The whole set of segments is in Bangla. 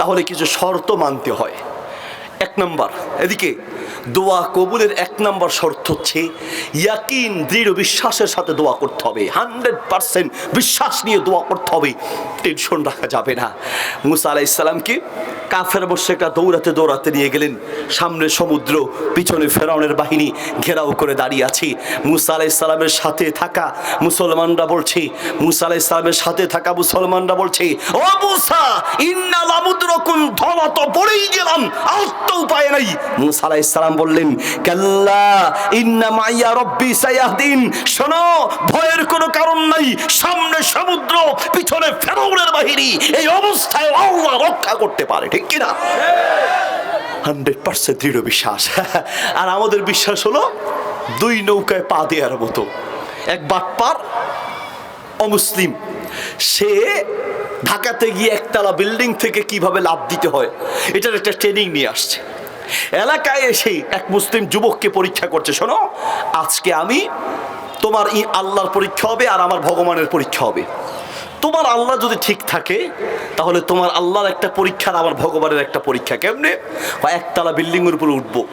তাহলে কিছু শর্ত মানতে হয়। এক নম্বর, এদিকে, দোয়া কবুলের এক নম্বর শর্ত হচ্ছে, ইয়াকিন দৃঢ় বিশ্বাসের সাথে দোয়া করতে হবে। হান্ড্রেড পার্সেন্ট বিশ্বাস নিয়ে দোয়া করতে হবে। টেনশন রাখা যাবে না। মুসা আলাহ ইসলামকে কাফের মোশেকরা দৌড়াতে দৌড়াতে নিয়ে গেলেন। সামনে সমুদ্র, পিছনে ফেরাউনের বাহিনী ঘেরাও করে দাঁড়িয়ে আছে। মুসা আলাহ ইসলামের সাথে থাকা মুসলমানরা বলছে, মুসা আলাহ ইসলামের সাথে থাকা মুসলমানরা বলছে, ও মুসা ইন্না ধরা পড়েই গেলাম উপায় নাই। ইসলাম বললেন ইন্না মাইয়া রব্বি ভয়ের কোনো কারণ নাই, সামনে সমুদ্র, পিছনে ফেরাউনের বাহিনী, এই অবস্থায় আল্লাহ রক্ষা করতে পারে, ঠিক কিনা? হান্ড্রেড পার্সেন্ট দৃঢ় বিশ্বাস। আর আমাদের বিশ্বাস হলো, দুই নৌকায় পা দেওয়ার মতো। এক বাটপার, অমুসলিম। সে ঢাকাতে গিয়ে একতলা বিল্ডিং থেকে কীভাবে লাভ দিতে হয়, এটার একটা ট্রেনিং নিয়ে আসছে। এলাকায় এসেই এক মুসলিম যুবককে পরীক্ষা করছে, শোনো, আজকে আমি তোমার ই আল্লাহর পরীক্ষা হবে আর আমার ভগবানের পরীক্ষা হবে। তোমার আল্লাহ যদি ঠিক থাকে, তাহলে তোমার আল্লাহর একটা পরীক্ষা আমার ভগবানের একটা পরীক্ষা। কেমনে? বা একতলা বিল্ডিংয়ের উপরে উঠবো।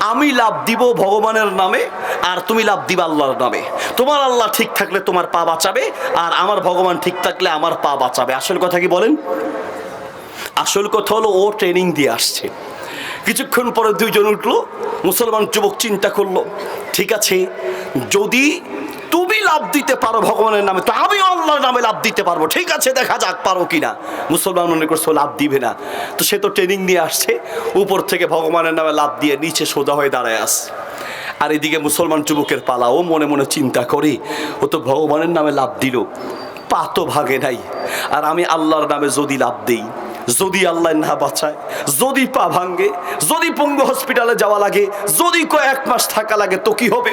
আমি লাভ দিব ভগবানের নামে, আর তুমি লাভ দিবা আল্লাহর নামে। তোমার আল্লাহ ঠিক থাকলে তোমার পা বাঁচাবে, আর আমার ভগবান ঠিক থাকলে আমার পা বাঁচাবে। আসল কথা কি বলেন? আসল কথা হলো, ও ট্রেনিং দিয়ে আসছে। কিছুক্ষণ পরে দুইজন উঠল, মুসলমান যুবক চিন্তা করল, ঠিক আছে, যদি তুমি লাভ দিতে পারো ভগবানের নামে, তো আমি আল্লাহর নামে লাভ দিতে পারব। ঠিক আছে, দেখা যাক পারো কি না মুসলমান মনে করছ লাভ দিবে না। তো সে তো ট্রেনিং নিয়ে আসছে, উপর থেকে ভগবানের নামে লাভ দিয়ে নিচে সোজা হয়ে দাঁড়ায় আসছে আর এদিকে মুসলমান যুবকের পালা, ও মনে মনে চিন্তা করে, ও তো ভগবানের নামে লাভ দিল, পা তো ভাগে নাই। আর আমি আল্লাহর নামে যদি লাভ দেই যদি আল্লাহ না বাঁচায়, যদি পা ভাঙ্গে যদি পঙ্গু হসপিটালে যাওয়া লাগে, যদি কয়েক মাস থাকা লাগে, তো কি হবে?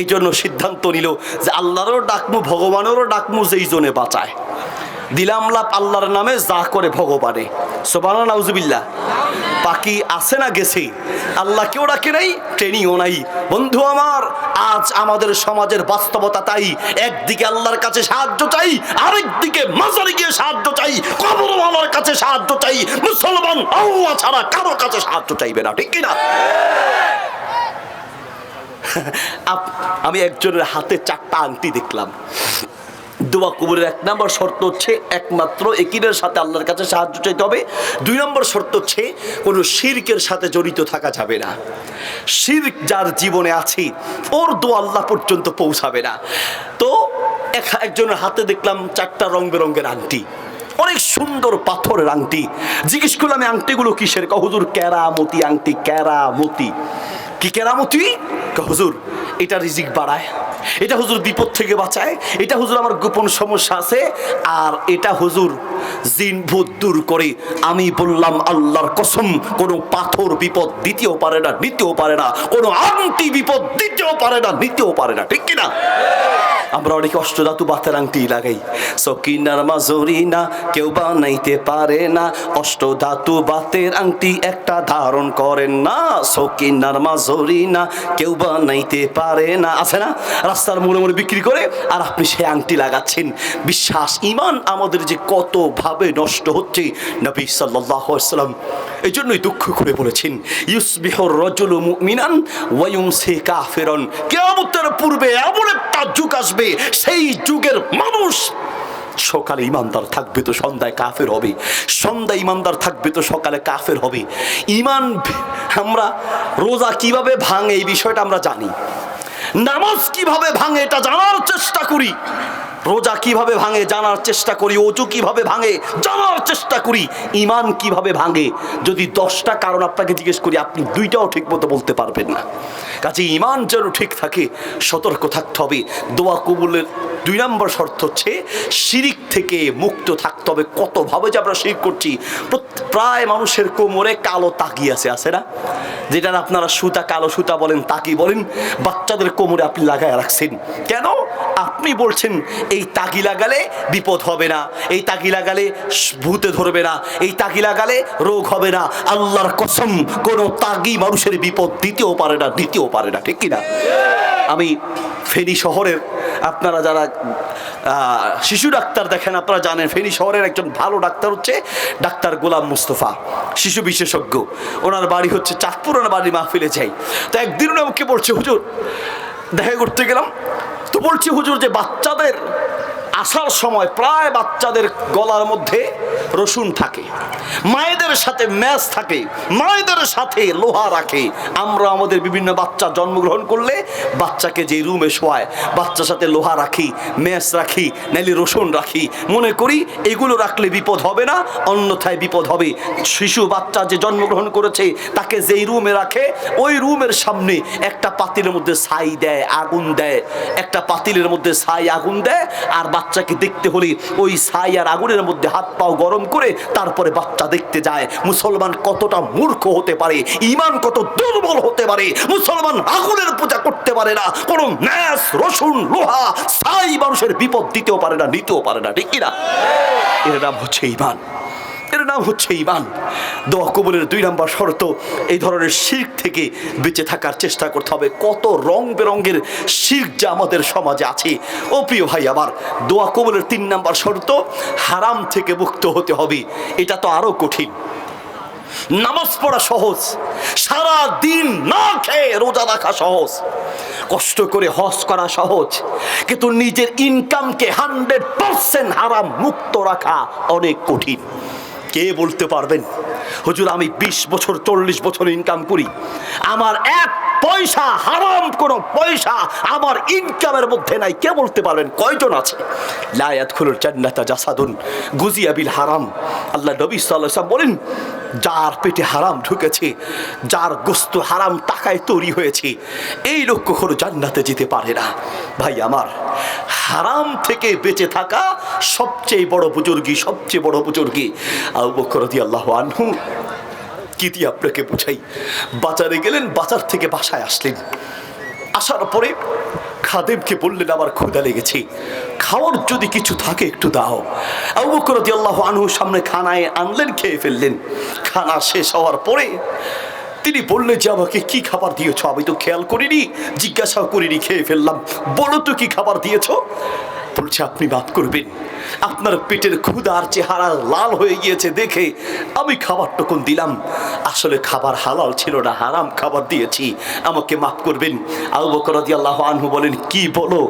এই জন্য সিদ্ধান্ত নিল যে আল্লাহরও ডাকমু, ভগবানেরও ডাকমু, যেই জনে বাঁচায়। দিলাম লাভ আল্লাহর নামে যা করে ভগবানে। সোবানা নাউজুবিল্লাহ। বাকি আছে না গেছে? আল্লাহ কেউ ডাকে নাই, ট্রেনিংও নাই। বন্ধু আমার, আজ আমাদের সমাজের বাস্তবতা তাই। একদিকে আল্লাহর কাছে সাহায্য চাই, আরেকদিকে মাজারে গিয়ে সাহায্য চাই, কবরওয়ালার কাছে সাহায্য চাই, মুসলমান আল্লাহ ছাড়া কারও কাছে সাহায্য চাইবে না, ঠিক কিনা? আমি একজনের হাতে চারটা আংটি দেখলাম। দোয়া কবুলের এক নম্বর শর্ত হচ্ছে একমাত্র একিনের সাথে আল্লাহর কাছে সাহায্য চাইতে হবে। দুই নম্বর শর্ত হচ্ছে কোনো শিরকের সাথে জড়িত থাকা যাবে না। শিরক যার জীবনে আছে, ওর দোয়া আল্লাহ পর্যন্ত পৌঁছাবে না। তো এক- একজনের হাতে দেখলাম চারটা রং বেরঙ্গের আংটি। অনেক সুন্দর পাথরের আংটি। জিজ্ঞেস করলাম আংটিগুলো কিসের? কা হুজুর, কেরামতি আংটি, কেরামতি। কি কেরামতি? কা হুজুর, এটা রিজিক বাড়ায়। এটা হুজুর বিপদ থেকে বাঁচায়, এটা হুজুর আমার গোপন সমস্যা আছে, আর এটা হুজুর জিন ভূত দূর করে। আমি বললাম, আল্লাহর কসম, কোনো পাথর বিপদ দিতেও পারে না নিতেও পারে না, কোনো আংটি বিপদ দিতেও পারে না নিতেও পারে না, ঠিক কিনা? আমরা অনেকে অষ্টধাতু বাতের আংটি লাগাই। সকিনার মাজরি না, কেউ বানাইতে পারে না। অষ্টধাতু বাতের আংটি একটা ধারণ করেন না। সকিনার মাজরি না, কেউ বানাইতে পারে না। আছে না? রাস্তার মোড়ে মোড়ে বিক্রি করে আর আপনি সেই আংটি লাগাচ্ছেন। বিশ্বাস ইমান আমাদের যে কতভাবে নষ্ট হচ্ছে নবী সাল্লাহ সাল্লাম এই জন্যই দুঃখ করে বলেছেন, ইউসবিহর রজুল মুমিনান ওয়ায়ুম সে কাফেরন। কেয়ামতের পূর্বে এমন একটা যুগ আসবে সেই যুগের মানুষ। সকালে ইমানদার থাকবে তো সন্ধ্যায় কাফের হবে। সন্ধ্যায় ইমানদার থাকবে তো সকালে কাফের হবে। ইমান আমরা রোজা কীভাবে ভাঙে এই বিষয়টা আমরা জানি। নামাজ কীভাবে ভাঙে এটা জানার চেষ্টা করি। রোজা কীভাবে ভাঙে জানার চেষ্টা করি, অজু কীভাবে ভাঙে জানার চেষ্টা করি ইমান কীভাবে ভাঙে? যদি দশটা কারণ আপনাকে জিজ্ঞেস করি, আপনি দুইটাও ঠিক মতো বলতে পারবেন না। কাজে ইমান যেন ঠিক থাকে, সতর্ক থাকতে হবে। দোয়া কবুলের দুই নম্বর শর্ত হচ্ছে, শিরিক থেকে মুক্ত থাকতে হবে। কতভাবে যে আমরা শিরিক করছি প্রায় মানুষের কোমরে কালো তাকি আছে আছে না? যেটা আপনারা সুতা, কালো সুতা বলেন তাকি বলেন, বাচ্চাদের কোমরে আপনি লাগায় রাখছেন। কেন? আপনি বলছেন এই তাকি লাগালে বিপদ হবে না। এই তাকি লাগালে ভূতে ধরবে না। এই তাকি লাগালে রোগ হবে না। আল্লাহর কসম, কোনো তাগি মানুষের বিপদ দিতেও পারে না, দিতেও পারে না, ঠিক কিনা আমি ফেনী শহরের, আপনারা যারা শিশু ডাক্তার দেখেন, আপনারা জানেন, ফেনী শহরের একজন ভালো ডাক্তার হচ্ছে ডাক্তার গোলাম মুস্তফা, শিশু বিশেষজ্ঞ। ওনার বাড়ি হচ্ছে চাঁদপুর, ওনার বাড়ি মাহফিলে যাই। তো একদিন আমাকে বলছে, হুজুর, দেখা করতে গেলাম। তো বলছি হুজুর যে বাচ্চাদের আসার সময় প্রায় বাচ্চাদের গলার মধ্যে রসুন থাকে। মায়েদের সাথে ম্যাচ থাকে, মায়েদের সাথে লোহা রাখে। আমরা আমাদের বিভিন্ন বাচ্চা জন্মগ্রহণ করলে বাচ্চাকে যে রুমে শোয়ায়, বাচ্চার সাথে লোহা রাখি, ম্যাচ রাখি, নাইলে রসুন রাখি। মনে করি এগুলো রাখলে বিপদ হবে না, অন্যথায় বিপদ হবে। শিশু, বাচ্চা যে জন্মগ্রহণ করেছে, তাকে যেই রুমে রাখে, ওই রুমের সামনে একটা পাতিলের মধ্যে ছাই দেয়, আগুন দেয়। একটা পাতিলের মধ্যে ছাই, আগুন দেয়, আর বাচ্চাকে দেখতে হলে ওই ছাই আর আগুনের মধ্যে হাত পাও গরম করে তারপরে বাচ্চা দেখতে যায়। মুসলমান কতটা মূর্খ হতে পারে ইমান কত দুর্বল হতে পারে, মুসলমান আগুনের পূজা করতে পারে না, কোনো ন্যাস, রসুন, লোহা, ছাই মানুষের বিপদ দিতেও পারে না, নিতেও পারে না, ঠিক কিনা এর নাম হচ্ছে ইমান এর নাম হচ্ছে ইমান। দোয়া কবুলের দুই নাম্বার শর্ত, এই ধরনের শির্ক থেকে বেঁচে থাকার চেষ্টা করতে হবে। কত রং বেরঙ্গের শির্ক যা আমাদের সমাজে আছে। ও প্রিয় ভাই আমার, দোয়া কবুলের তিন নাম্বার শর্ত, হারাম থেকে মুক্ত হতে হবে। এটা তো আরও কঠিন। নামাজ পড়া সহজ, সারা দিন না খেয়ে রোজা রাখা সহজ। কষ্ট করে হজ করা সহজ, কিন্তু নিজের ইনকামকে হান্ড্রেড পার্সেন্ট হারাম মুক্ত রাখা অনেক কঠিন। কে বলতে পারবেন? হুজুর আমি বিশ বছর চল্লিশ বছর ইনকাম করি। আমার এক পয়সা, হারাম কোনো পয়সা আমার ইনকামের মধ্যে নাই। কে বলতে পারবেন? কয়জন আছে? লায়াত খুলুর জান্নাতা জাসাদুন, গুজিয়া বিল হারাম। আল্লাহ নবী আলাইহি বলেন, যার পেটে হারাম ঢুকেছে, যার গোস্ত হারাম টাকায় তৈরি হয়েছে, এই লোক কখনো জান্নাতে যেতে পারে না। ভাই আমার, হারাম থেকে বেঁচে থাকা সবচেয়ে বড় বুজুর্গি, সবচেয়ে বড় বুজুর্গি আবু বকর রাদিয়াল্লাহু আনহু কি দিয়ে আপনাকে বুঝাই? বাজারে গেলেন, বাজার থেকে বাসায় আসলেন। আসার পরে খাদেমকে বললেন, আমার ক্ষুধা লেগেছে। খাওয়ার যদি কিছু থাকে একটু দাও। আবু বকর রাদিয়াল্লাহু আনহু সামনে খানায় আনলেন, খেয়ে ফেললেন। খানা শেষ হওয়ার পরে তিনি বললেন, যে আমাকে কি খাবার দিয়েছ? আমি তো খেয়াল করিনি, জিজ্ঞাসাও করিনি, খেয়ে ফেললাম। বলো তো কি খাবার দিয়েছ? বলছে, আপনি মাফ করবেন। আপনার পেটের ক্ষুদার চেহারা লাল হয়ে গিয়েছে দেখে আমি খাবার টুকুন দিলাম। আসলে খাবার হালাল ছিল না, হারাম খাবার দিয়েছি। আমাকে মাফ করবেন। আবু বকর রাদিয়াল্লাহু আনহু বলেন, কি বলো?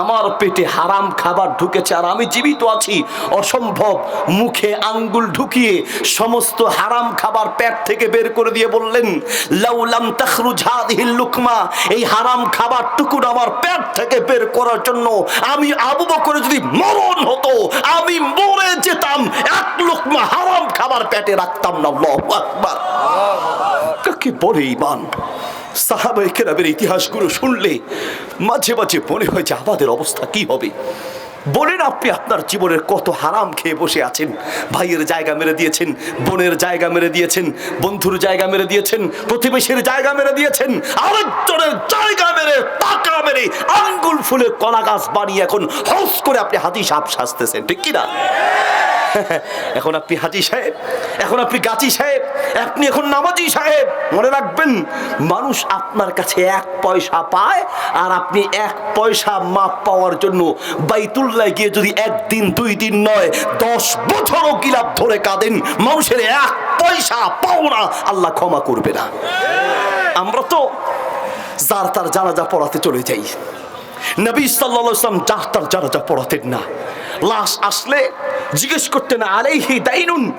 আমার পেটে হারাম খাবার ঢুকেছে আর আমি জীবিত আছি। অসম্ভব, মুখে আঙ্গুল ঢুকিয়ে সমস্ত হারাম খাবার পেট থেকে বের করে দিয়ে বললেন লাউলাম তাখরুজ হাদিহিল লুকমা, এই হারাম খাবার টুকুন আমার পেট থেকে বের করার জন্য আমি আবু বকর যদি মরণ হতো আমি মরে যেতাম। এক লোকমা হারাম খাবার পেটে রাখতাম না। লোকবার কাকে বলে ইমান সাহাবাই কেরামের ইতিহাসগুলো শুনলে মাঝে মাঝে মনে হয় যে আমাদের অবস্থা কি হবে? বলেন আপনি আপনার জীবনের কত হারাম খেয়ে বসে আছেন? ভাইয়ের জায়গা মেরে দিয়েছেন, বোনের জায়গা মেরে দিয়েছেন, বন্ধুর জায়গা মেরে দিয়েছেন, প্রতিবেশীর জায়গা মেরে দিয়েছেন, আরেকজনের জায়গা মেরে টাকা মেরে আঙ্গুল ফুলে কলা গাছ বানিয়ে এখন হস করে আপনি হাতি সাপ সাজতেছেন, ঠিক কিনা? এখন আপনি হাজি সাহেব, এখন আপনি গাছি সাহেব, আপনি এখন নামাজি সাহেব। মনে রাখবেন, মানুষ আপনার কাছে এক পয়সা পায় আর আপনি এক পয়সা মাপ পাওয়ার জন্য বাইতুল্লাহ গিয়ে যদি একদিন, দুই দিন নয়, দশ বছরও গিলাপ ধরে কাঁদেন, মানুষের এক পয়সা পাও না, আল্লাহ ক্ষমা করবে না। আমরা তো যার তার জানাজা পড়াতে চলে যাই। নবী সাল্লাম যার তার জানাজা পড়াতেন না। লাশ আসলে জিজ্ঞেস করতেন আলাইহি দাইনুন?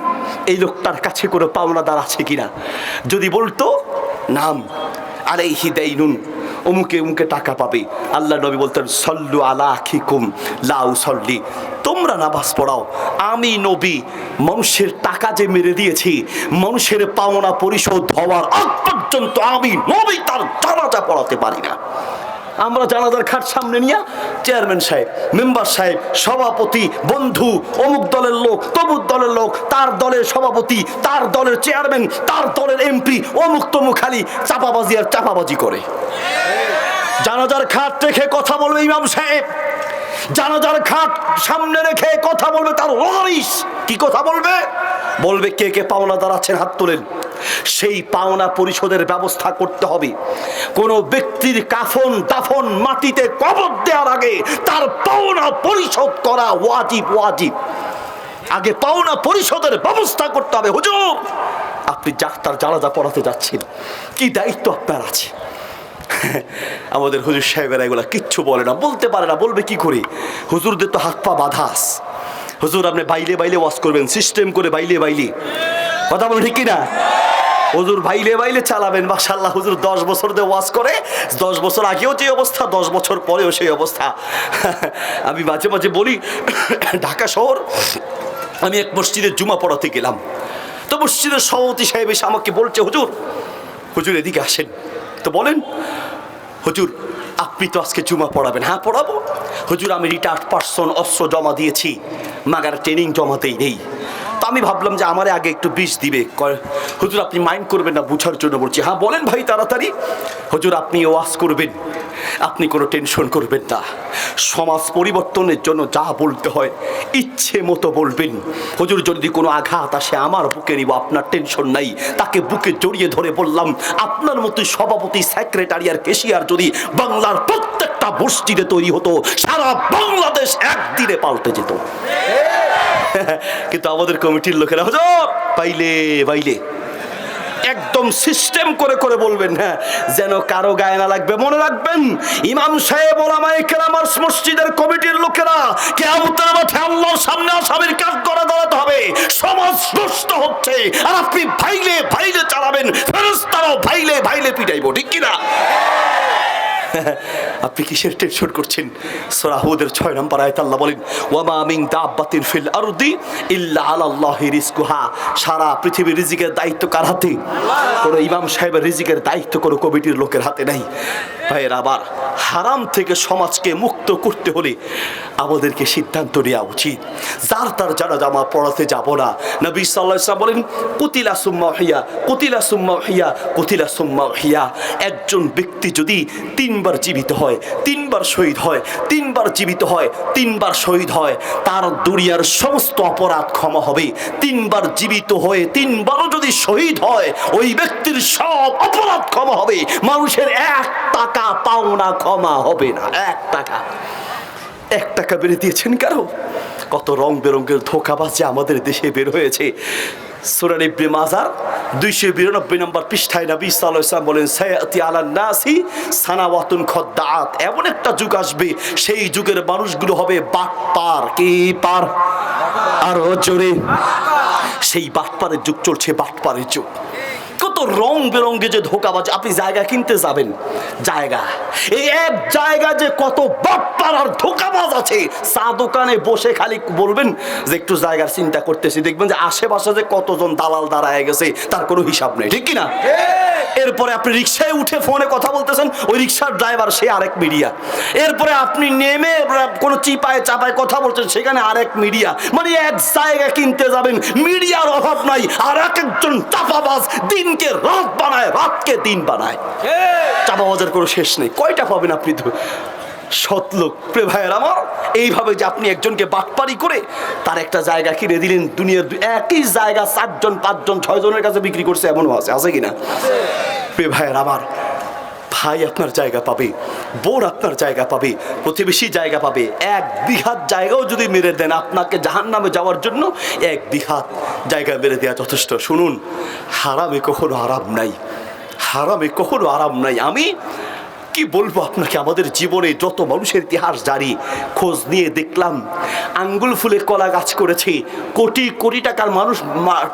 এই লোকটার কাছে কোনো পাওনাদার আছে কিনা? যদি বলতো, নাম, আলাইহি দাইনুন, অমুকে অমুকে টাকা পাবে। আল্লাহ নবী বলতেন, সল্লু আলা খিকুম লাউ সল্লি। তোমরা নামাজ পড়াও। আমি নবী, মানুষের টাকা যে মেরে দিয়েছি, মানুষের পাওনা পরিশোধ হওয়ার আগ পর্যন্ত আমি নবী, তার জানাজা পড়াতে পারি না। আমরা জানাজার খাট সামনে নিয়ে চেয়ারম্যান সাহেব মেম্বার সাহেব, সভাপতি, বন্ধু, অমুক দলের লোক, তমুক দলের লোক, তার দলের সভাপতি, তার দলের চেয়ারম্যান তার দলের এমপি অমুক তমুক খালি চাপাবাজি আর চাপাবাজি করে। জানাজার খাট রেখে কথা বলবে ইমাম সাহেব। জানাজার খাট সামনে রেখে কথা বলবে তার কি কথা বলবে? বলবে কে কে পাওনাদার আছেন হাত তোলেন। সেই পাওনা পরিশোধের ব্যবস্থা করতে হবে। কোনো ব্যক্তির কাফন দাফন মাটিতে কবর দেওয়ার আগে তার পাওনা পরিশোধ করা ওয়াজিব ওয়াজিব। আগে পাওনা পরিশোধের ব্যবস্থা করতে হবে। হুজুর, আপনি ডাক্তার জানাজা পড়াতে যাচ্ছেন, কি দায়িত্ব আপনার আছে? আমাদের হুজুর সাহেবেরা এগুলা কিচ্ছু বলে না, বলতে পারে না, বলবে কি করে? হুজুরদের তো হাত পা বাধাস হুজুর, আপনি বাইলে বাইলে ওয়াশ করবেন সিস্টেম করে বাইলে বাইলে। কথা বলেন ঠিক না হুজুর ভাইলে বাইলে চালাবেন মাশাল্লাহ হুজুর, দশ বছর দিয়ে ওয়াজ করে, দশ বছর আগেও যে অবস্থা, দশ বছর পরেও সেই অবস্থা। আমি মাঝে মাঝে বলি, ঢাকা শহর, আমি এক মসজিদের জুমা পড়াতে গেলাম। তো মসজিদের সভাপতি সাহেব এসে আমাকে বলছে, হুজুর হুজুর, এদিকে আসেন। তো বলেন, হুজুর আপনি তো আজকে জুমা পড়াবেন। হ্যাঁ পড়াবো? হুজুর, আমি রিটায়ার্ড পার্সন অস্ত্র জমা দিয়েছি, মাগার ট্রেনিং জমাতেই নেই। তো আমি ভাবলাম যে আমারে আগে একটু বিষ দিবে। হুজুর, আপনি মাইন্ড করবেন না, বুঝার জন্য বলছি। হ্যাঁ বলেন ভাই, তাড়াতাড়ি। হুজুর, আপনি ওয়াজ করবেন। আপনি কোনো টেনশন করবেন না। সমাজ পরিবর্তনের জন্য যা বলতে হয়, ইচ্ছে মতো বলবেন। হুজুর, যদি কোনো আঘাত আসে আমার বুকে নিব, আপনার টেনশন নাই। তাকে বুকে জড়িয়ে ধরে বললাম, আপনার মতো সভাপতি সেক্রেটারি আর কেশিয়ার যদি বাংলার প্রত্যেকটা মসজিদে তৈরি হতো, সারা বাংলাদেশ একদিনে পাল্টে যেত। কিন্তু আমাদের কমিটির লোকেরা, হুজুর, পাইলে পাইলে একদম সিস্টেম করে করে বলবেন হ্যাঁ যেন কারও গায়ে না লাগবে। মনে রাখবেন, ইমাম সাহেব, ওলামায়ে কেরামার মসজিদের কমিটির লোকেরা কেয়ামতের মাঠে আল্লাহর সামনে আসামির কাজ করে দাঁড়াতে হবে। সমাজ নষ্ট হচ্ছে। আর আপনি ভাইলে ভাইলে চালাবেন। ফেরেশতারাও ভাইলে ভাইলে পিটাইবো, ঠিক কি না আপনি কিসের টেনশন করছেন? সরাহুদের ছয় নম্বর আয়ত আল্লাহ বলেন ওয়ামা মিং দাব্বাতিন ফিল আরদি ইল্লা আলাল্লাহি রিজকুহা। সারা পৃথিবীর রিজিকের দায়িত্ব কার হাতে? কোনো ইমাম সাহেবের রিজিকের দায়িত্ব কোনো কমিটির লোকের হাতে নাই। ভাইয়ের আবার হারাম থেকে সমাজকে মুক্ত করতে হলে আমাদেরকে সিদ্ধান্ত নেওয়া উচিত। যার তার জানা জামা পড়াতে যাব না। নবী সাল্লাহ বলেন, কুতিলা সুম্মা হিয়া কুতিলা সুম্মা হিয়া কুতিলা সুম্মা হিয়া একজন ব্যক্তি যদি তিনবার জীবিত হয়, তিনবার শহীদ হয়, তিনবার জীবিত হয়, তিনবার শহীদ হয়, তার দুনিয়ার সমস্ত অপরাধ ক্ষমা হবে। তিনবার জীবিত হয়ে তিনবারও যদি শহীদ হয়, ওই ব্যক্তির সব অপরাধ ক্ষমা হবে। মানুষের এক টাকা পাওনা ক্ষমা হবে না। এক টাকা। এক টাকা বেড়ে দিয়েছেন কারও কত রং বেরঙের ধোকাবাজ যে আমাদের দেশে বের হয়েছে। সুরান ইবনে মাজার দুইশো বিরানব্বই নম্বর পৃষ্ঠায় নবী সাল্লাল্লাহু আলাইহি ওয়াসাল্লাম বলেন, সায়াতি আলান নাসি সানাওয়াতুন খদ্দাত। এমন একটা যুগ আসবে, সেই যুগের মানুষগুলো হবে বাটপার। কি পার? আর জোরে। সেই বাটপারের যুগ চলছে, বাটপারের যুগ। কত রং বেরঙ্গে যে ধোকাবাজ আপনি জায়গা কিনতে যাবেন। জায়গা। এই এক জায়গা যে কত বাটপার আর ধোকাবাজ আছে চা দোকানে বসে খালি বলবেন যে একটু জায়গার চিন্তা করতেছি দেখবেন যে আশেপাশে যে কতজন দালাল দাঁড়ায় গেছে তার কোনো হিসাব নেই ঠিক কিনা? এরপরে আপনি রিক্সায় উঠে ফোনে কথা বলতেছেন ওই রিক্সার ড্রাইভার সে আরেক মিডিয়া। এরপরে আপনি নেমে কোনো চিপায় চাপায় কথা বলছেন সেখানে আরেক মিডিয়া। মানে এক জায়গা কিনতে যাবেন মিডিয়ার অভাব নাই আর এক একজন চাপাবাজ দিনকে রাত বানায় রাতকে দিন বানায়। চাঁদাবাজার কোনো শেষ নেই। কয়টা পাবেন আপনি তো? সৎলোক প্রে ভাইয়ের আমার এইভাবে যে আপনি একজনকে বাটপারি করে তার একটা জায়গা কিনে দিলেন দুনিয়ার একই জায়গা চারজন পাঁচজন ছয়জনের কাছে বিক্রি করছে এমনও আছে আছে কিনা? প্রে ভাইয়ের আমার ভাই আপনার জায়গা পাবে, বোন আপনার জায়গা পাবে, প্রতিবেশী জায়গা পাবে। এক বিঘাত জায়গাও যদি মেরে দেন, আপনাকে জাহান নামে যাওয়ার জন্য এক বিঘাত জায়গা মেরে দেওয়া যথেষ্ট। শুনুন, হারামে কখনো আরাম নাই। হারামে কখনো আরাম নাই। আমি কি বলব আপনাকে? আমাদের জীবনে যত মানুষের ইতিহাস জারি খোঁজ নিয়ে দেখলাম আঙ্গুল ফুলে কলা গাছ করেছে কোটি কোটি টাকার মানুষ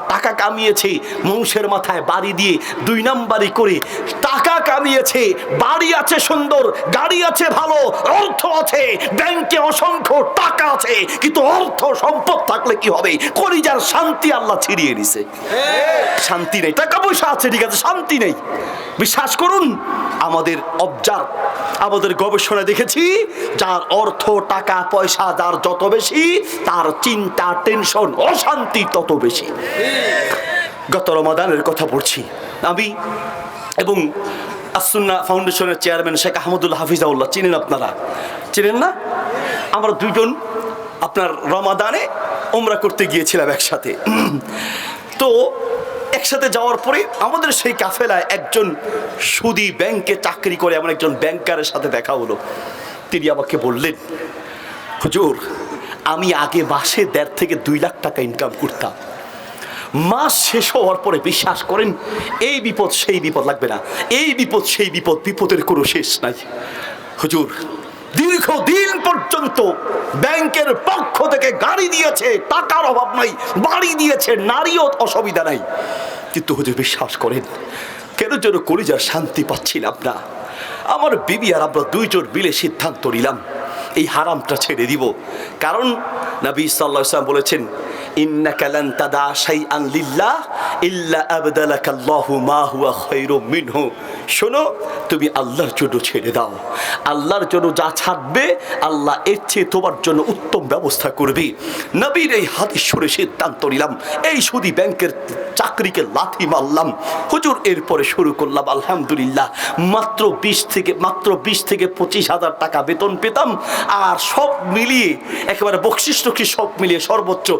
টাকা কামিয়েছে মানুষের মাথায় বাড়ি দিয়ে দুই নাম্বারি করে টাকা কামিয়েছে বাড়ি আছে সুন্দর গাড়ি আছে ভালো অর্থ আছে ব্যাংকে অসংখ্য টাকা আছে কিন্তু অর্থ সম্পদ থাকলে কি হবে? কলিজার শান্তি আল্লাহ ছিড়িয়ে নিছে। শান্তি নেই। টাকা পয়সা আছে ঠিক আছে শান্তি নেই। বিশ্বাস করুন আমাদের অবজার্ভ আমাদের গবেষণা দেখেছি, যার অর্থ টাকা, পয়সা, যার যত বেশি, তার চিন্তা, টেনশন, অশান্তি তত বেশি। গত রমাদানের কথা বলছি। আমি এবং আসুন্না ফাউন্ডেশনের চেয়ারম্যান শেখ আহমদুল হাফিজাউল্লাহ, চিনেন আপনারা? চিনেন না? আমরা দুজন আপনার রমাদানে ওমরা করতে গিয়েছিলাম একসাথে। তো একসাথে যাওয়ার পরে আমাদের সেই কাফেলায় একজন সুদি ব্যাংকে চাকরি করে এমন একজন ব্যাংকারের সাথে দেখা হলো। তিনি আমাকে বললেন, হুজুর, আমি আগে মাসে দেড় থেকে দুই লাখ টাকা ইনকাম করতাম। মাস শেষ হওয়ার পরে বিশ্বাস করেন, এই বিপদ সেই বিপদ লাগবে না। এই বিপদ সেই বিপদ, বিপদের কোনো শেষ নাই। হুজুর দীর্ঘ দিন পর্যন্ত ব্যাংকের পক্ষ থেকে গাড়ি দিয়েছে, টাকার অভাব নাই, বাড়ি দিয়েছে, নারীও অসুবিধা নাই। কিন্তু হুজুর বিশ্বাস করেন। কেন যেন কলিজার শান্তি পাচ্ছিলাম না। আমার বিবি আর আমরা দুইজন মিলে সিদ্ধান্ত নিলাম, এই হারামটা ছেড়ে দিব। কারণ নবী সাল্লা ইসলাম বলেছেন শোনো, তুমি আল্লাহর জন্য ছেড়ে দাও। আল্লাহর জন্য যা ছাড়বে, আল্লাহ এর চেয়ে তোমার জন্য উত্তম ব্যবস্থা করবে। নবীর এই সিদ্ধান্ত নিলাম, এই সুদি ব্যাংকের চাকরিকে লাথি মারলাম। হুজুর, এরপরে শুরু করলাম, আলহামদুলিল্লাহ। মাত্র বিশ থেকে, মাত্র বিশ থেকে পঁচিশ হাজার টাকা বেতন পেতাম, আর সব মিলিয়ে, একেবারে বকশিষ্ট কি সব মিলিয়ে সর্বোচ্চ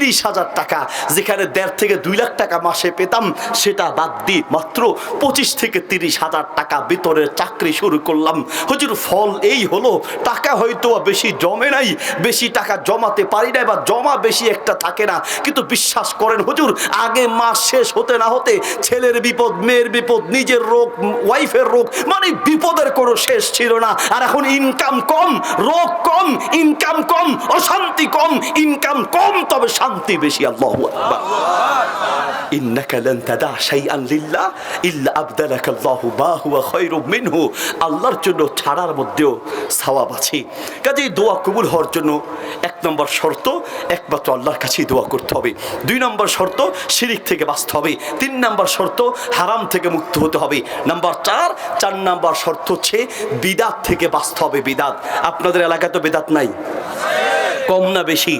তিরিশ হাজার টাকা, যেখানে দেড় থেকে দুই লাখ টাকা মাসে পেতাম, সেটা বাদ দিয়ে মাত্র পঁচিশ থেকে তিরিশ হাজার টাকা বেতনের চাকরি শুরু করলাম। হুজুর, ফল এই হলো, টাকা হয়তো বেশি জমে নাই, বেশি টাকা জমাতে পারি না বা জমা বেশি একটা থাকে না, কিন্তু বিশ্বাস করেন হুজুর, আগে মাস শেষ হতে না হতে ছেলের বিপদ, মেয়ের বিপদ, নিজের রোগ, ওয়াইফের রোগ মানে বিপদের কোনো শেষ ছিল না। আর এখন ইনকাম কম, রোগ কম ইনকাম কম, অশান্তি কম ইনকাম কম, তবে শান্তি বেশি, আল্লাহ ইন্নাকা লান তাদা শাইআন লিল্লাহ, ইল্লা আবদালাকা আল্লাহু মা হুয়া মিনহু। আল্লাহর জন্য ছাড়ার মধ্যেও সওয়াব আছে। কাজেই দোয়া কবুল হওয়ার জন্য এক নম্বর শর্ত, একমাত্র আল্লাহর কাছেই দোয়া করতে হবে। দুই নম্বর শর্ত, শিরিক থেকে বাঁচতে হবে। তিন নম্বর শর্ত, হারাম থেকে মুক্ত হতে হবে। নাম্বার চার চার নাম্বার শর্ত হচ্ছে, বিদাত থেকে বাঁচতে হবে, বিদাত। আপনাদের এলাকায় তো বেদাত নাই। কম না বেশি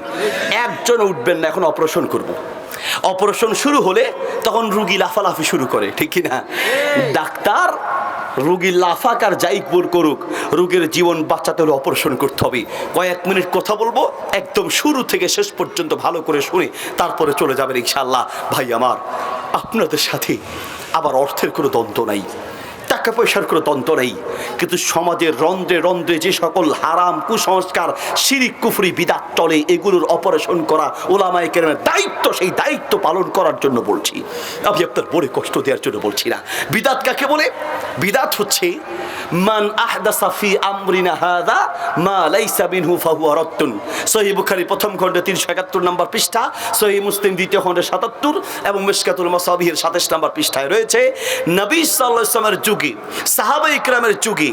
একজন উঠবেন না, এখন অপারেশন করব। অপারেশন শুরু হলে তখন রুগী লাফালাফি শুরু করে, ঠিক না ডাক্তার রুগী লাফাক আর যাই করুক, রুগীর জীবন বাঁচাতে হলে অপারেশন করতে হবে। কয়েক মিনিট কথা বলব, একদম শুরু থেকে শেষ পর্যন্ত ভালো করে শুনে, তারপরে চলে যাবেন ইনশাল্লাহ ভাই আমার, আপনাদের সাথে আবার অর্থের কোনো দ্বন্দ্ব নাই। টাকা পয়সার কোনো দ্বন্দ্ব নেই। কিন্তু সমাজের রন্ধ্রে রন্ধ্রে যে সকল হারাম কুসংস্কার, শিরিক কুফরি, বিদাত চলে এগুলোর অপারেশন করা ওলামাই কেরামের দায়িত্ব, সেই দায়িত্ব পালন করার জন্য বলছি। আমি আপনার বড় কষ্ট দেওয়ার জন্য বলছি না। বিদাত কাকে বলে? বিদাত হচ্ছে, মান আহদাসা সাফি আমরিনা হাদা মা লাইসা মিনহু ফাহুয়া রাদ্দুন। সহিহ বুখারী প্রথম খণ্ডে 371 নম্বর পৃষ্ঠা, সহিহ মুসলিম দ্বিতীয় খণ্ডে 77 এবং মিশকাতুল মাসাবিহের 27 নম্বর পৃষ্ঠায় রয়েছে, নবী সাল্লাল্লাহু আলাইহি ওয়াসাল্লামের যুগে সাহাবা ইকরামের যুগে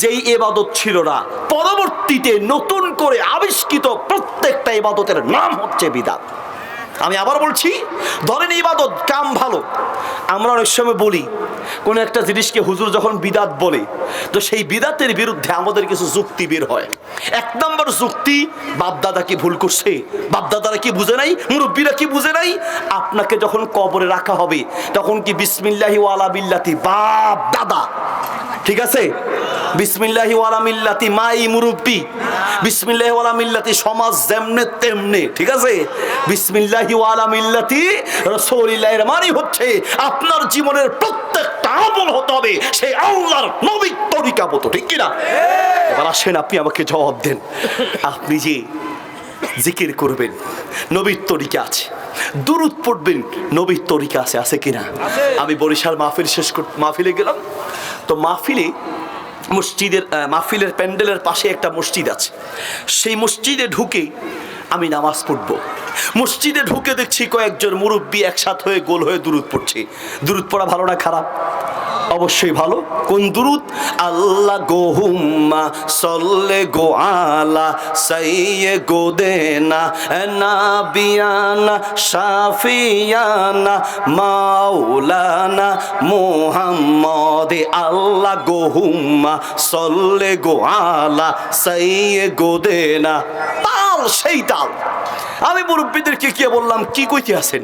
যেই ইবাদত ছিল না, পরবর্তীতে নতুন করে আবিষ্কৃত প্রত্যেকটা এবাদতের নাম হচ্ছে বিদাত। আমি আবার বলছি, ধরেন ইবাদত, কাম ভালো। আমরা অনেক সময় বলি, কোনো একটা জিনিসকে হুজুর যখন বিদাত বলে, তো সেই বিদাতের বিরুদ্ধে আমাদের কিছু যুক্তি বের হয়। এক নম্বর যুক্তি, বাপদাদা কি ভুল করছে? বাপদাদারা কি বুঝে নাই? মুরব্বীরা কি বুঝে নাই? আপনাকে যখন কবরে রাখা হবে, তখন কি বিসমিল্লাহি ওয়ালা বিল্লাতি বাপ দাদা ঠিক আছে? ওয়ালা মিল্লাতি মিল্লাতি সমাজ যেমনে তেমনে, ঠিক আছে? ওয়ালা মিল্লাতি মানে হচ্ছে আপনার জীবনের প্রত্যেকটা আমল হতে হবে সেই আল্লাহর নবীর তরিকা মতো, ঠিক কি না এবার আসেন, আপনি আমাকে জবাব দেন। আপনি যে জিকির করবেন নবীর তরিকা আছে। দুরুদ পড়বেন নবীর তরিকা আছে আছে কিনা? আমি বরিশাল মাহফিল শেষ কর মাহফিলে গেলাম। তো মাহফিলে মসজিদের মাহফিলের প্যান্ডেলের পাশে একটা মসজিদ আছে। সেই মসজিদে ঢুকে আমি নামাজ পড়ব। মসজিদে ঢুকে দেখছি কয়েকজন মুরব্বী একসাথ হয়ে গোল হয়ে দূরত পড়ছে। দূরত পড়া ভালো না খারাপ? অবশ্যই ভালো। কোন দুরুদ? আল্লাহ গো হুম্মা সল্লে গো আলা সাইয়ে গো দেনা না বিয়ানা শাফিয়ানা মাওলানা মোহাম্মদে আল্লাহ গো হুম্মা সল্লে গো আলা সাইয়ে গো দেনা। তাল সেই তাল। আমি মুরব্বীদেরকে কি বললাম কি কইতে আছেন?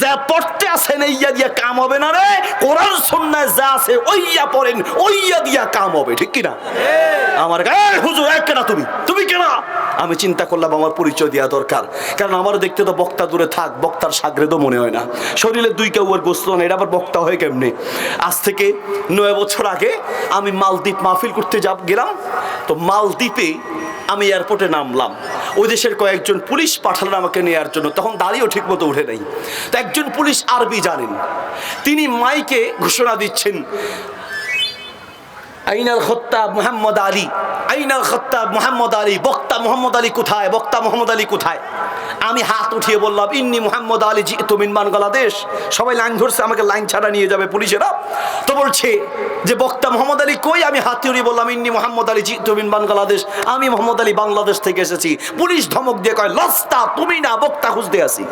যা পড়তে আছেন ইয়া দিয়া কাম হবে না রে। কোরআন সন্ন্যায় যা আছে ওইয়া পড়েন ওইয়া দিয়া কাম হবে ঠিক কি না আমার গায়ে হুজুর এক কেনা তুমি। তুমি কেনা? আমি চিন্তা করলাম আমার পরিচয় দেওয়া দরকার। কারণ আমার দেখতে তো বক্তা দূরে থাক বক্তার সাগরেদও মনে হয় না। শরীরে দুই কেউ আর গোস্ত না এটা আবার বক্তা হয় কেমনে? আজ থেকে নয় বছর আগে আমি মালদ্বীপ মাহফিল করতে যাব গেলাম। তো মালদ্বীপে আমি এয়ারপোর্টে নামলাম। ওই দেশের কয়েকজন পুলিশ পাঠালেন আমাকে নেওয়ার জন্য। তখন দাঁড়িয়েও ঠিক মতো উঠে নেই। তো একজন পুলিশ আরবি জানেন। তিনি মাইকে ঘোষণা দিচ্ছেন, আইনাল খত্তাব মোহাম্মদ আলী, আইনাল খত্তাব মোহাম্মদ আলী, বক্তা মোহাম্মদ আলী কোথায়? বক্তা মোহাম্মদ আলী কোথায়? আমি হাত উঠিয়ে বললাম, ইন্নি মোহাম্মদ আলী জি তুমিন বাংলাদেশ। সবাই লাইন ধরছে, আমাকে লাইন ছাড়া নিয়ে যাবে পুলিশেরা। তো বলছে যে, বক্তা মোহাম্মদ আলী কই? আমি হাত উড়িয়ে বললাম, ইন্নি মোহাম্মদ আলী জি তুমিন বাংলাদেশ। আমি মোহাম্মদ আলী বাংলাদেশ থেকে এসেছি। পুলিশ ধমক দিয়ে কয়, লস্তা, তুমি না, বক্তা খুঁজতে আসি।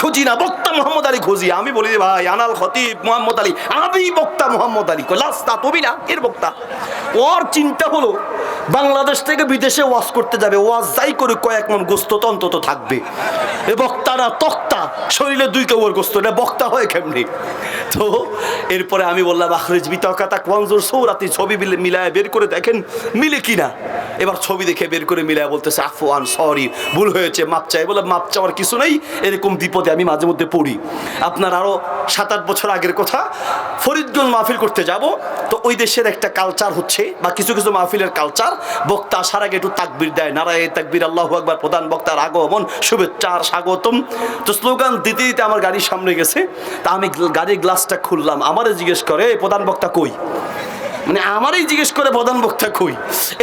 খুঁজি না বক্তা মোহাম্মদ আলী খুঁজি আমি বলি, ভাই, আনাল খতিব মোহাম্মদ আলী, আমি বক্তা মোহাম্মদ আলী লাস্তা, তুমি না, এর বক্তা। ওর চিন্তা হলো, বাংলাদেশ থেকে বিদেশে ওয়াজ করতে যাবে। ওয়াজ যাই করে কয়েক মন গোস্ত তো অন্তত থাকবে। এ বক্তা না তক্তা, শরীরে দুই কেউর গোস্ত, এটা বক্তা হয় কেমনি? তো এরপরে আমি বললাম, আখরেজ বিতকাতা কঞ্জোর সৌরাতি ছবি মিলে- মিলায় বের করে দেখেন, মিলে কিনা? এবার ছবি দেখে বের করে মিলায় বলতেছে, আফওয়ান, সরি, ভুল হয়েছে, মাপ চাই। বলে মাপ চাওয়ার কিছু নেই, এরকম বিপদে আমি মাঝে মধ্যে পড়ি। আপনার আরও সাত আট বছর আগের কথা, ফরিদগঞ্জ মাহফিল করতে যাব। তো ওই দেশের একটা কালচার হচ্ছে বা কিছু কিছু মাহফিলের কালচার বক্তা আসার আগে একটু তাকবির দেয়, নারায় তাকবির, আল্লাহ আকবার, প্রধান বক্তার আগমন, শুভেচ্ছা আর স্বাগতম। তো স্লোগান দিতে দিতে আমার গাড়ির সামনে গেছে। তা আমি গাড়ির গ্লাসটা খুললাম। আমারে জিজ্ঞেস করে, "এই প্রধান বক্তা কই? মানে আমারই জিজ্ঞেস করে প্রধান বক্তা কই?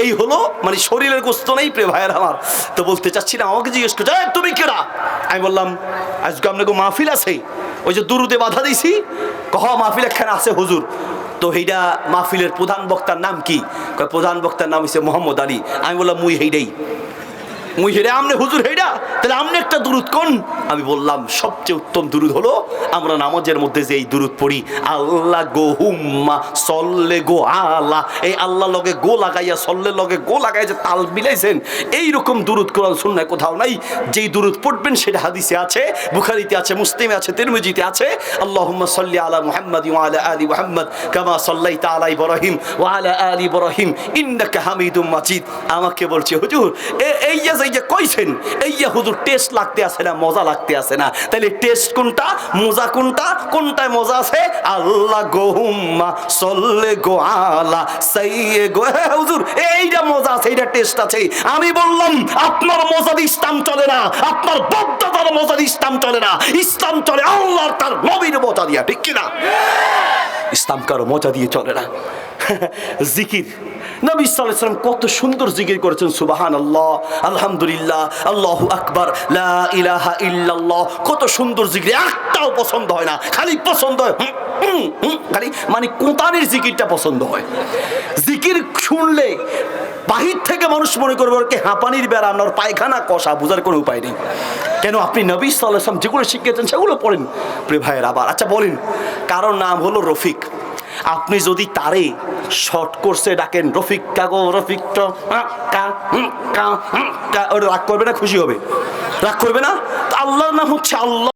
এই হলো মানে শরীরের গোস্ত নেই প্রে ভাইয়ের আমার। তো বলতে চাচ্ছি না, আমাকে জিজ্ঞেস করছে তুমি কেরা আমি বললাম, আজকে আপনাকে মাহফিল আছে। ওই যে দুরুতে বাধা দিছি। কহ, মাহফিল একখানে আছে, হুজুর। তো হেইডা মাহফিলের প্রধান বক্তার নাম কি? প্রধান বক্তার নাম হচ্ছে মোহাম্মদ আলী। আমি বললাম, মুই হেইডাই। আমনে হুজুর তাহলে আমনে একটা কোন? আমি বললাম, সবচেয়ে উত্তম হলো, আমরা নামাজের মধ্যে যে এই পড়ি, আল্লাহ গো হুম্মা, সল্লে গো আলা, এই আল্লাহ লগে গো লাগাইয়া লগে গো লাগাই যে তাল মিলাইছেন কোরআন শুননায় কোথাও নাই। যেই দুরুদ পড়বেন, সেটা হাদিসে আছে, বুখারিতে আছে, মুসলিমে আছে, তিরমিজিতে আছে, আল্লাহুম্মা সাল্লি আলা মুহাম্মাদ ওয়া আলা আলি মুহাম্মাদ, কামা আলা আলা হামিদুম মাজিদ। আমাকে বলছে, হুজুর এই যে এই যে কইছেন, এই যে হুজুর টেস্ট লাগতে আছে না, মজা লাগতে আছে না। তাহলে টেস্ট কোনটা? মজা কোনটা? কোনটায় মজা আছে? আল্লাহ গোহুম্মা সল্লে গো আলা, সাইয়ে গো। হুজুর এইটা মজা আছে, এইটা টেস্ট আছে। আমি বললাম, আপনার মজাদ ইসলাম চলে না। আপনার বদ্ধতার মজার ইসলাম চলে না। ইসলাম চলে আল্লাহর, তার নবীর মজা দিয়া, ঠিক কিনা? ইসলাম কারও মজা দিয়ে চলে না। জিকির নবী সাল্লাম কত সুন্দর জিকির করেছেন সুবাহান আল্লাহ আলহামদুলিল্লাহ, আল্লাহু আকবার ইলাহা কত সুন্দর জিকির, একটাও পছন্দ হয় না, খালি পছন্দ হয় খালি মানে কোতানের জিকিরটা পছন্দ হয়। জিকির শুনলে বাহির থেকে মানুষ মনে করবে ওকে হাঁপানির বেড়া আপনার পায়খানা কষা, বোঝার কোনো উপায় নেই। কেন আপনি নবী সাল্লাম যেগুলো শিখিয়েছেন সেগুলো পড়েন, প্রিয় ভাইয়ের আবার। আচ্ছা বলেন, কারোর নাম হলো রফিক। আপনি যদি তারে শর্ট কোর্সে ডাকেন, রফিক কাগো রফিক রাগ করবে না, খুশি হবে। রাগ করবে না? তো আল্লাহর নাম হচ্ছে আল্লাহ।